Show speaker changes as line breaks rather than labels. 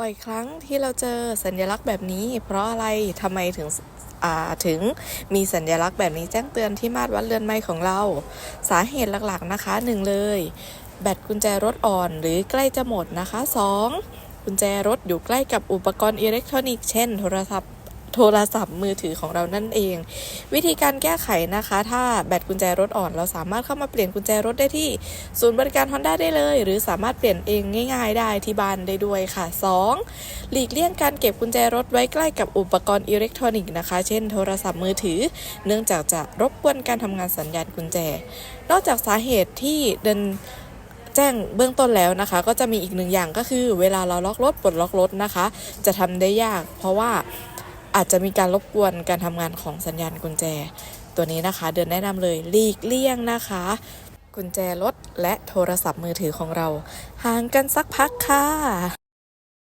บ่อยครั้งที่เราเจอสัญลักษณ์แบบนี้ เพราะอะไรทำไมถึงถึงมีสัญลักษณ์แบบนี้แจ้งเตือนที่มาตรวัดเรือนไม้ของเรา สาเหตุหลักๆนะคะหนึ่งเลย แบตกุญแจรถอ่อนหรือใกล้จะหมดนะคะ 2. กุญแจรถอยู่ใกล้กับอุปกรณ์อิเล็กทรอนิกส์เช่นโทรศัพท์ โทรศัพท์มือถือของเรานั่นเอง วิธีการแก้ไขนะคะ ถ้าแบตกุญแจรถอ่อน เราสามารถเข้ามาเปลี่ยนกุญแจรถได้ที่ศูนย์บริการ Honda ได้เลย หรือสามารถเปลี่ยนเองง่าย ๆ ได้ที่บ้านได้ด้วยค่ะ 2. หลีกเลี่ยงการเก็บกุญแจรถไว้ใกล้กับอุปกรณ์อิเล็กทรอนิกส์นะคะ เช่น โทรศัพท์มือถือ เนื่องจากจะรบกวนการทำงานสัญญาณกุญแจ นอกจากสาเหตุที่เดินแจ้งเบื้องต้นแล้วนะคะ ก็จะมีอีกหนึ่งอย่างก็คือ เวลาเราล็อกรถปลดล็อกรถนะคะ จะทำได้ยาก เพราะว่า อาจจะมีการรบกวนการทำงานของสัญญาณกุญแจ ตัวนี้นะคะ เดินแนะนำเลยหลีกเลี่ยงนะคะ กุญแจรถและโทรศัพท์มือถือของเรา ห่างกันสักพักค่ะ